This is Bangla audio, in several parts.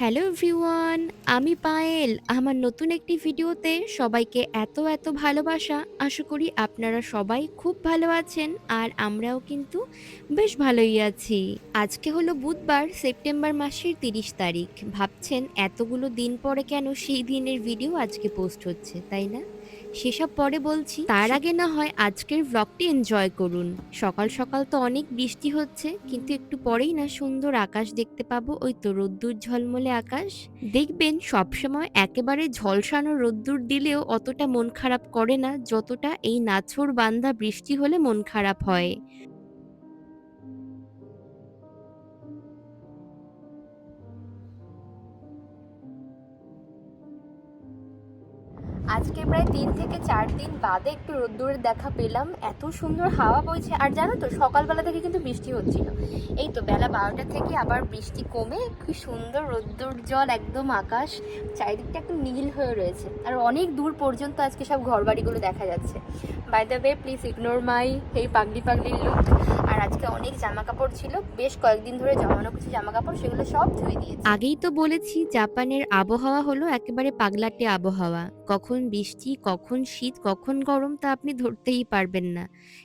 হ্যালো এভরিওয়ান, আমি পায়েল। আমার নতুন একটি ভিডিওতে সবাইকে এত এত ভালোবাসা। আশা করি আপনারা সবাই খুব ভালো আছেন আর আমরাও কিন্তু বেশ ভালোই আছি। আজকে হলো বুধবার, সেপ্টেম্বর মাসের তিরিশ তারিখ। ভাবছেন এতগুলো দিন পরে কেন সেই দিনের ভিডিও আজকে পোস্ট হচ্ছে, তাই না? সেসব পরে বলছি, তার আগে না হয় আজকের ব্লগটি এনজয় করুন। সকাল সকাল তো অনেক বৃষ্টি হচ্ছে, কিন্তু একটু পরেই না সুন্দর আকাশ দেখতে পাবো, ওই তো রোদ্দুর ঝলমলে আকাশ। দেখবেন, সবসময় একেবারে ঝলসানো রোদ্দুর দিলেও অতটা মন খারাপ করে না, যতটা এই নাছর বান্ধা বৃষ্টি হলে মন খারাপ হয়। আজকে প্রায় তিন থেকে চার দিন বাদে একটু রোদ্দুরের দেখা পেলাম। এত সুন্দর হাওয়া বইছে। আর জানো তো, সকালবেলা থেকে কিন্তু বৃষ্টি হচ্ছিল। এই তো বেলা বারোটা থেকে আবার বৃষ্টি কমে। কি সুন্দর রোদ্দুর জল একদম আকাশ। চারিদিকটা একটু নীল হয়ে রয়েছে। আর অনেক দূর পর্যন্ত আজকে সব ঘরবাড়িগুলো দেখা যাচ্ছে। By the way please ignore my এই পাগলি পাগলির লুক আর আজকে অনেক জামা কাপড় ছিল, বেশ কয়েকদিন ধরে জমানো কিছু জামা কাপড় সেগুলো সব ধুয়ে দিয়েছি। আগেই তো বলেছি, জাপানের আবহাওয়া হলো একেবারে পাগলাটে আবহাওয়া। কখন বৃষ্টি, কখন শীত, কখন গরম তা আপনি ধরতেই পারবেন না।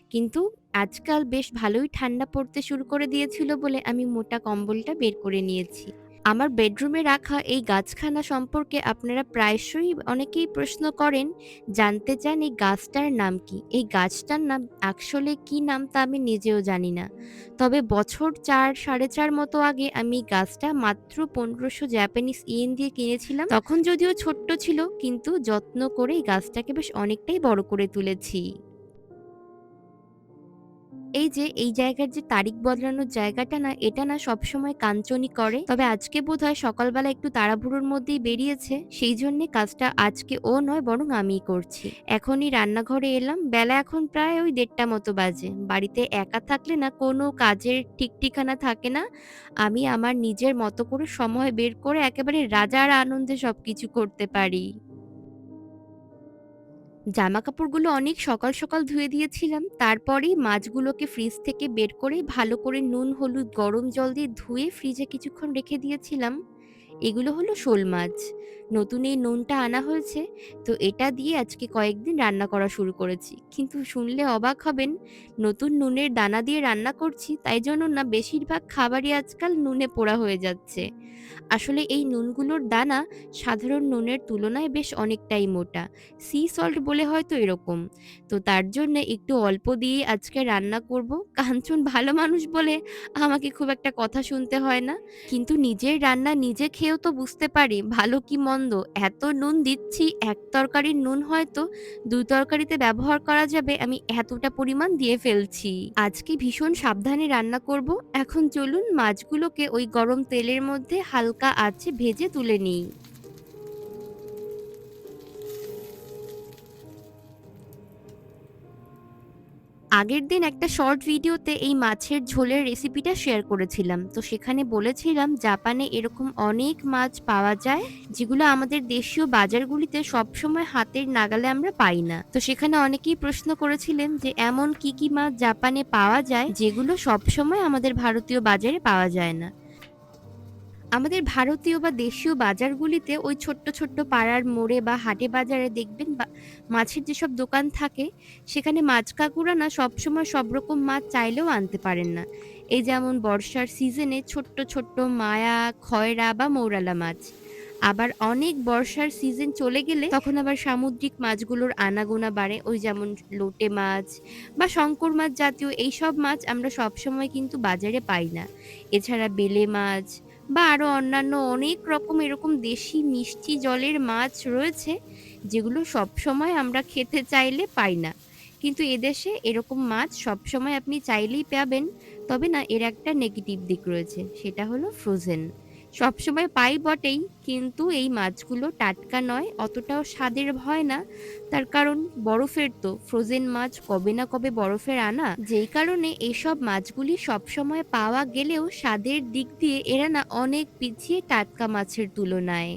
কিন্তু আজকাল বেশ ভালোই ঠান্ডা পড়তে শুরু করে দিয়েছিল বলে আমি মোটা কম্বলটা বের করে নিয়েছি। আমার বেডরুমে রাখা এই গাছখানা সম্পর্কে আপনারা প্রায়শই অনেকেই প্রশ্ন করেন, জানতে চান এই গাছটার নাম কি? এই গাছটার নাম আসলে কি নাম তা আমি নিজেও জানি না। তবে বছর চার, সাড়ে চার মতো আগে আমি গাছটা মাত্র পনেরোশো জাপানিজ ইয়েন দিয়ে কিনেছিলাম। তখন যদিও ছোট্ট ছিল, কিন্তু যত্ন করে এই গাছটাকে বেশ অনেকটাই বড় করে তুলেছি। এই যে, এই জায়গার যে তারিখ বদলানোর জায়গাটা না, এটা না সবসময় কাঞ্চনি করে। তবে আজকে বোধহয় সকালবেলা একটু তাড়াহুড়োর মধ্যেই বেরিয়েছে। সেই জন্যে কাজটা আজকে ও নয়, বরং আমিই করছি। এখনই রান্নাঘরে এলাম। বেলা এখন প্রায় ওই দেড়টা মতো বাজে। বাড়িতে একা থাকলে না কোনো কাজের ঠিক ঠিকানা থাকে না। আমি আমার নিজের মতো করে সময় বের করে একেবারে রাজার আনন্দে সবকিছু করতে পারি। জামা কাপড়গুলো অনেক সকাল সকাল ধুয়ে দিয়েছিলাম, তারপরেই মাছগুলোকে ফ্রিজ থেকে বের করে ভালো করে নুন, হলুদ, গরম জল দিয়ে ধুয়ে ফ্রিজে কিছুক্ষণ রেখে দিয়েছিলাম। এগুলো হলো শোল মাছ। নতুন এই নুনটা আনা হয়েছে, তো এটা দিয়ে আজকে কয়েকদিন রান্না করা শুরু করেছি। কিন্তু শুনলে অবাক হবেন, নতুন নুনের দানা দিয়ে রান্না করছি, তাই জন্য না, বেশিরভাগ খাবারই আজকাল নুনে পোড়া হয়ে যাচ্ছে। আসলে এই নুনগুলোর দানা সাধারণ নুনের তুলনায় বেশ অনেকটাই মোটা। সি সল্ট বলে হয়তো এরকম। তো তার জন্য একটু অল্প দিয়ে আজকে রান্না করব। কাঞ্চন ভালো মানুষ বলে আমাকে খুব একটা কথা শুনতে হয় না। কিন্তু নিজের রান্না নিজে খেয়েও তো বুঝতে পারি ভালো কি মন্দ। এত নুন দিচ্ছি, এক তরকারির নুন হয়তো দুই তরকারিতে ব্যবহার করা যাবে, আমি এতটা পরিমাণ দিয়ে ফেলছি। আজকে ভীষণ সাবধানে রান্না করব। এখন চলুন মাছগুলোকে ওই গরম তেলের মধ্যে হালকা আছে ভেজে তুলে নিই। আগের দিন একটা শর্ট ভিডিওতে এই মাছের ঝোলের রেসিপিটা শেয়ার করেছিলাম। তো সেখানে বলেছিলাম, জাপানে এরকম অনেক মাছ পাওয়া যায় যেগুলো আমাদের দেশীয় বাজারগুলিতে সবসময় হাতের নাগালে আমরা পাই না। তো সেখানে অনেকেই প্রশ্ন করেছিলেন যে, এমন কি কি মাছ জাপানে পাওয়া যায় যেগুলো সবসময় আমাদের ভারতীয় বাজারে পাওয়া যায় না? আমাদের ভারতীয় বা দেশীয় বাজারগুলিতে ওই ছোট্ট ছোট্ট পাড়ার মোড়ে বা হাটে বাজারে দেখবেন বা মাছের যেসব দোকান থাকে, সেখানে মাছ কাকুরা না সবসময় সব রকম মাছ চাইলেও আনতে পারেন না। এই যেমন বর্ষার সিজনে ছোট্ট ছোট্ট মায়া, খয়রা বা মৌরালা মাছ। আবার অনেক বর্ষার সিজন চলে গেলে তখন আবার সামুদ্রিক মাছগুলোর আনাগোনা বাড়ে, ওই যেমন লোটে মাছ বা শঙ্কর মাছ জাতীয় এইসব মাছ আমরা সবসময় কিন্তু বাজারে পাই না। এছাড়া বেলে মাছ বা আরও অন্যান্য অনেক রকম এরকম দেশি মিষ্টি জলের মাছ রয়েছে, যেগুলো সবসময় আমরা খেতে চাইলে পাই না। কিন্তু এদেশে এরকম মাছ সব সময় আপনি চাইলেই পাবেন, তবে না, এর একটা নেগেটিভ দিক রয়েছে, সেটা হলো ফ্রোজেন সবসময় পাই বটেই, কিন্তু এই মাছগুলো টাটকা নয়, অতটাও স্বাদের হয় না। তার কারণ বরফের তো ফ্রোজেন মাছ কবে না কবে বরফের আনা। যেই কারণে এইসব মাছগুলি সবসময় পাওয়া গেলেও স্বাদের দিক দিয়ে এরা না অনেক পিছিয়ে টাটকা মাছের তুলনায়।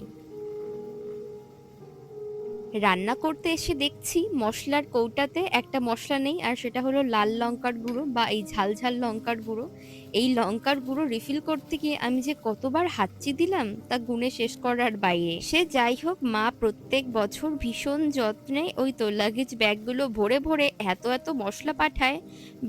রান্না করতে এসে দেখছি মশলার কৌটাতে একটা মশলা নেই, আর সেটা হলো লাল লঙ্কার গুঁড়ো বা এই ঝাল ঝাল লঙ্কার গুঁড়ো। এই লঙ্কার গুঁড়ো রিফিল করতে গিয়ে আমি যে কতবার হাঁচি দিলাম, তা গুণে শেষ করার বাইরে। সে যাই হোক, মা প্রত্যেক বছর ভীষণ যত্নে ওই তোলাগিজ ব্যাগগুলো ভরে ভরে এত এত মশলা পাঠায়।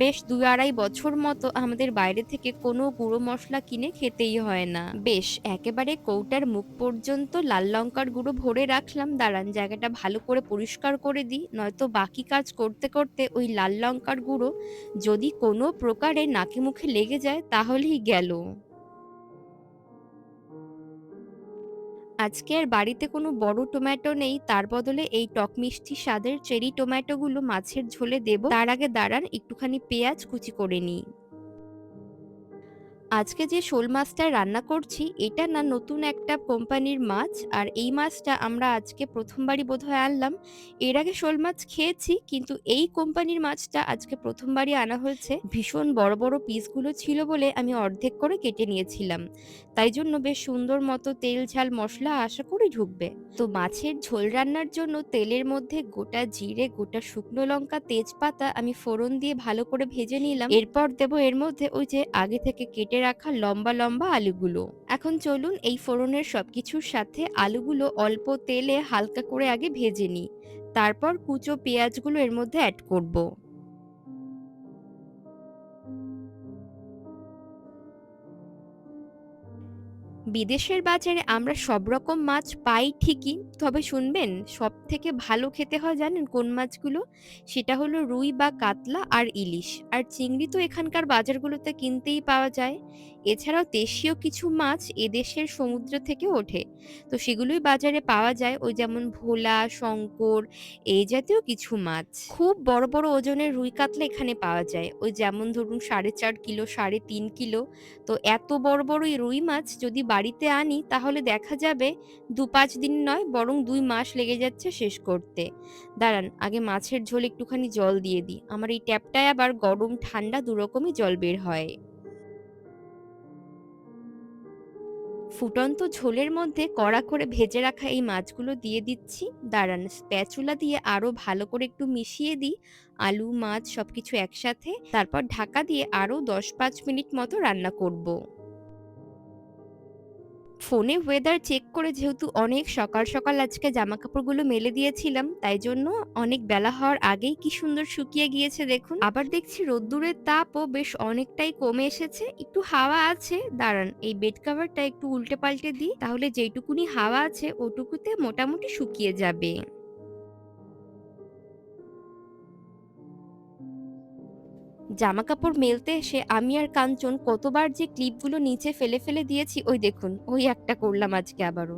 বেশ দুই আড়াই বছর মতো আমাদের বাইরে থেকে কোনো গুঁড়ো মশলা কিনে খেতেই হয় না। বেশ, একেবারে কৌটার মুখ পর্যন্ত লাল লঙ্কার গুঁড়ো ভরে রাখলাম। দাঁড়ান, জায়গাটা ভালো করে পরিষ্কার করে দিই, নয়তো বাকি কাজ করতে করতে ওই লাল লঙ্কার গুঁড়ো যদি কোনো প্রকারে নাকে মুখে লেগে যায় তাহলেই গেল। আজকে আর বাড়িতে কোনো বড় টমেটো নেই, তার বদলে এই টক মিষ্টি স্বাদের চেরি টমেটোগুলো মাছের ঝোলে দেব। তার আগে দাঁড়ান, একটুখানি পেঁয়াজ কুচি করে নিই। আজকে যে শোল মাছটা রান্না করছি, এটা না নতুন একটা কোম্পানির মাছ। আর এই মাছটা আমরা আজকে প্রথমবারই বোধহয় আনলাম। এর আগে শোল মাছ খেয়েছি, কিন্তু এই কোম্পানির মাছটা আজকে প্রথমবারই আনা হয়েছে। ভীষণ বড় বড় পিসগুলো ছিল বলে আমি অর্ধেক করে কেটে নিয়েছিলাম। তাই জন্য বেশ সুন্দর মতো তেল, ঝাল, মশলা আশা করি ঢুকবে। তো মাছের ঝোল রান্নার জন্য তেলের মধ্যে গোটা জিরে, গোটা শুকনো লঙ্কা, তেজপাতা আমি ফোড়ন দিয়ে ভালো করে ভেজে নিলাম। এরপর দেব এর মধ্যে ওই যে আগে থেকে কেটে রাখা লম্বা লম্বা আলুগুলো এখন চলুন এই ফোড়নের সবকিছুর সাথে আলুগুলো অল্প তেলে হালকা করে আগে ভেজে নিই তারপর কুচো পেঁয়াজগুলো এর মধ্যে অ্যাড করব। বিদেশের বাজারে আমরা সব রকম মাছ পাই ঠিকই, তবে শুনবেন সব থেকে ভালো খেতে হয় জানেন কোন মাছগুলো? সেটা হলো রুই বা কাতলা আর ইলিশ। আর চিংড়ি তো এখানকার বাজারগুলোতে কিনতেই পাওয়া যায়। এছাড়াও দেশীয় কিছু মাছ এদেশের সমুদ্র থেকে ওঠে। তো সেগুলোই বাজারে পাওয়া যায়। ওই যেমন ভোলা, শঙ্কর এই জাতীয় কিছু মাছ। খুব বড় বড় ওজনের রুই কাতলা এখানে পাওয়া যায়। ওই যেমন ধরুন সাড়ে চার কিলো, সাড়ে তিন কিলো। তো এত বড় বড় এই রুই মাছ যদি বাড়িতে আনি, তাহলে দেখা যাবে দু পাঁচ দিন নয়, বরং দুই মাস লেগে যাচ্ছে শেষ করতে। দাঁড়ান, আগে মাছের ঝোল একটুখানি জল দিয়ে দিই। আমার এই ট্যাপটায় আবার গরম, ঠান্ডা দুরকমই জল বের হয়। ফুটন্ত ঝোলের মধ্যে কড়া করে ভেজে রাখা এই মাছগুলো দিয়ে দিচ্ছি। দাঁড়ান, স্প্যাচুলা দিয়ে আরও ভালো করে একটু মিশিয়ে দিই। আলু, মাছ সবকিছু একসাথে। তারপর ঢাকা দিয়ে আরও দশ পাঁচ মিনিট মতো রান্না করব। ফোনে ওয়েদার চেক করে যেহেতু অনেক সকাল সকাল আজকে জামা কাপড়গুলো মেলে দিয়েছিলাম, তাই জন্য অনেক বেলা হওয়ার আগেই কি সুন্দর শুকিয়ে গিয়েছে দেখুন। আবার দেখছি রোদ্দুরের তাপও বেশ অনেকটাই কমে এসেছে, একটু হাওয়া আছে, দাঁড়ান এই বেড কাভারটা একটু উল্টে পাল্টে দিই, তাহলে যেটুকুনি হাওয়া আছে, ওটুকুতে মোটামুটি শুকিয়ে যাবে। জামা কাপড় মেলতে এসে আমি আর কাঞ্চন কতবার যে ক্লিপগুলো নিচে ফেলে ফেলে দিয়েছি, ওই দেখুন, ওই একটা করলাম আজকে আবারও।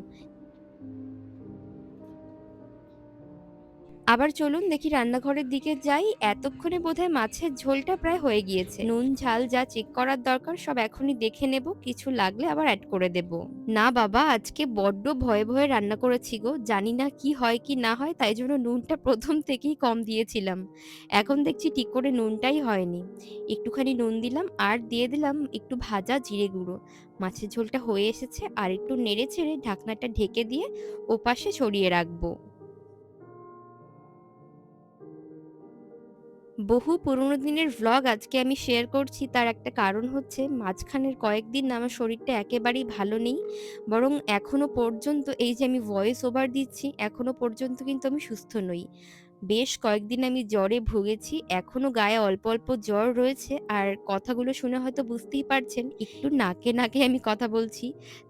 আবার চলুন দেখি রান্নাঘরের দিকে যাই। এতক্ষণে বোধহয় মাছের ঝোলটা প্রায় হয়ে গিয়েছে। নুন, ঝাল যা চেক করার দরকার সব এখনই দেখে নেব। কিছু লাগলে আবার অ্যাড করে দেব। না বাবা, আজকে বড্ড ভয়ে ভয়ে রান্না করেছি গো। জানি না কি হয় কি না হয়, তাই জন্য নুনটা প্রথম থেকেই কম দিয়েছিলাম। এখন দেখছি ঠিক করে নুনটাই হয়নি। একটুখানি নুন দিলাম আর দিয়ে দিলাম একটু ভাজা জিরে গুঁড়ো। মাছের ঝোলটা হয়ে এসেছে আর একটু নেড়ে ছেড়ে ঢাকনাটা ঢেকে দিয়ে ওপাশে ছড়িয়ে রাখব। বহু পুরনো দিনের ভ্লগ আজকে আমি শেয়ার করছি, তার একটা কারণ হচ্ছে মাঝখানের কয়েকদিন আমার শরীরটা একেবারেই ভালো নেই। বরং এখনও পর্যন্ত এই যে আমি ভয়েস ওভার দিচ্ছি, এখনও পর্যন্ত কিন্তু আমি সুস্থ নই। বেশ কয়েকদিন আমি জ্বরে ভুগেছি, এখনও গায়ে অল্প অল্প জ্বর রয়েছে, আর কথাগুলো শুনে হয়তো বুঝতেই পারছেন, একটু নাকে নাকে আমি কথা বলছি।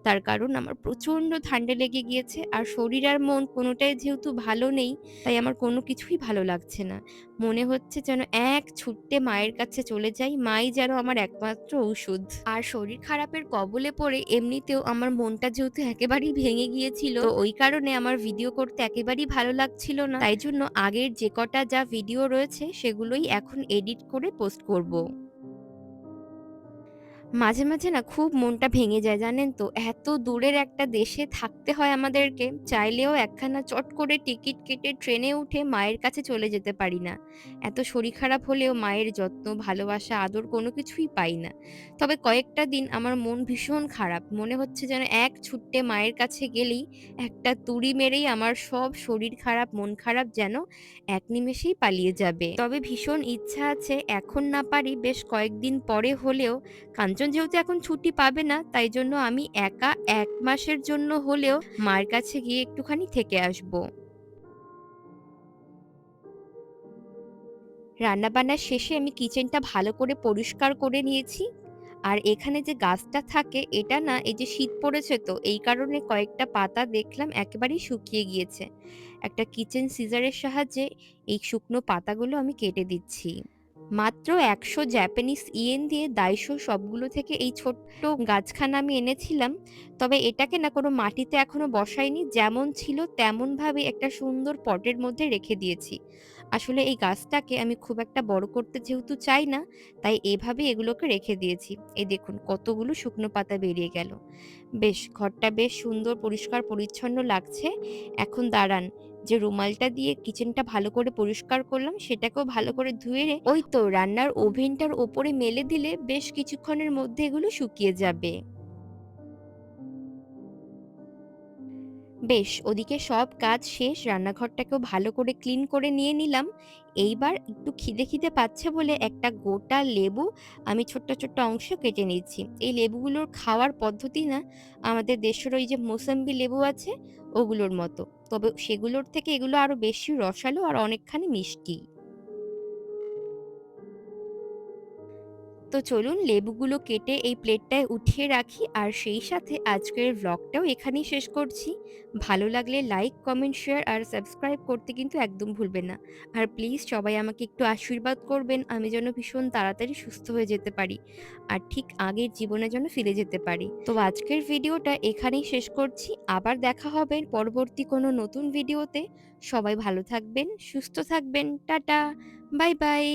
তার কারণ আমার প্রচণ্ড ঠান্ডা লেগে গিয়েছে, আর শরীর আর মন কোনোটাই যেহেতু ভালো নেই, তাই আমার কোনো কিছুই ভালো লাগছে না। মনে হচ্ছে যেন এক ছুট্টে মায়ের কাছে চলে যাই, মাই যেন আমার একমাত্র ঔষধ। আর শরীর খারাপের কবলে পড়ে এমনিতেও আমার মনটা যেহেতু একেবারেই ভেঙে গিয়েছিল ওই কারণে আমার ভিডিও করতে একেবারেই ভালো লাগছিল না। তাই জন্য আগের যে কটা যা ভিডিও রয়েছে সেগুলোই এখন এডিট করে পোস্ট করব। মাঝে, মাঝে না খুব মনটা ভেঙে যায় জানেন তো? এত দূরের একটা দেশে থাকতে হয় আমাদেরকে। চাইলেও একখানা চট করে টিকিট কেটে ট্রেনে উঠে মায়ের কাছে চলে যেতে পারি না। এত শরীর খারাপ হলেও মায়ের যত্ন, ভালোবাসা, আদর কোনো কিছুই পাই না। তবে কয়েকটা দিন আমার মন ভীষণ খারাপ। মনে হচ্ছে যেন এক ছুট্টে মায়ের কাছে গেলেই একটা তুড়ি মেরেই আমার সব শরীর খারাপ, মন খারাপ যেন এক নিমেষেই পালিয়ে যাবে। তবে ভীষণ ইচ্ছা আছে এখন না পারি বেশ কয়েকদিন পরে হলেও কাঞ্চন যেহেতু এখন ছুটি পাবে না, তাই জন্য আমি একা এক মাসের জন্য হলেও মার কাছে গিয়ে একটুখানি থেকে আসব। রান্নাবান্না শেষে আমি কিচেনটা ভালো করে পরিষ্কার করে নিয়েছি। আর এখানে যে গাছটা থাকে এটা না এই যে শীত পড়েছে তো এই কারণে কয়েকটা পাতা দেখলাম একেবারেই শুকিয়ে গিয়েছে। একটা কিচেন সিজারের সাহায্যে এই শুকনো পাতাগুলো আমি কেটে দিচ্ছি। মাত্র ১০০ জাপানিজ ইয়েন দিয়ে দাইশো সবগুলো থেকে এই ছোট্ট গাছখানা আমি এনেছিলাম। তবে এটাকে না কোনো মাটিতে এখনও বসাইনি। যেমন ছিল তেমনভাবে একটা সুন্দর পটের মধ্যে রেখে দিয়েছি। আসলে এই গাছটাকে আমি খুব একটা বড় করতে যেহেতু চাই না, তাই এভাবেই এগুলোকে রেখে দিয়েছি। এই দেখুন কতগুলো শুকনো পাতা বেরিয়ে গেল। বেশ ঘরটা বেশ সুন্দর পরিষ্কার পরিচ্ছন্ন লাগছে। এখন দাঁড়ান যে রুমালটা দিয়ে কিচেনটা ভালো করে পরিষ্কার করলাম, সেটাকেও ভালো করে ধুয়ে ওই তো রান্নার ওভেনটার ওপরে মেলে দিলে বেশ কিছুক্ষণের মধ্যে এগুলো শুকিয়ে যাবে। বেশ ওদিকে সব কাজ শেষ রান্নাঘরটাকেও ভালো করে ক্লিন করে নিয়ে নিলাম। এইবার একটু খিদে, খিদে পাচ্ছে বলে একটা গোটা লেবু আমি ছোট্ট, ছোট্ট অংশ কেটে নিচ্ছি। এই লেবুগুলোর খাওয়ার পদ্ধতি না আমাদের দেশের ওই যে মোসাম্বি লেবু আছে ওগুলোর মতো। তবে সেগুলোর থেকে এগুলো আরও বেশি রসালো আর অনেকখানি মিষ্টি। তো চলুন লেবুগুলো কেটে এই প্লেটটায় উঠিয়ে রাখি আর সেই সাথে আজকের ভ্লগটাও এখানেই শেষ করছি। ভালো লাগলে লাইক, কমেন্ট, শেয়ার আর সাবস্ক্রাইব করতে কিন্তু একদম ভুলবেন না। আর প্লিজ সবাই আমাকে একটু আশীর্বাদ করবেন আমি যেন ভীষণ তাড়াতাড়ি সুস্থ হয়ে যেতে পারি। আর ঠিক আগের জীবনে যেন ফিরে যেতে পারি। তো আজকের ভিডিওটা এখানেই শেষ করছি। আবার দেখা হবে পরবর্তী কোনো নতুন ভিডিওতে। সবাই ভালো থাকবেন, সুস্থ থাকবেন। Tata, bye bye.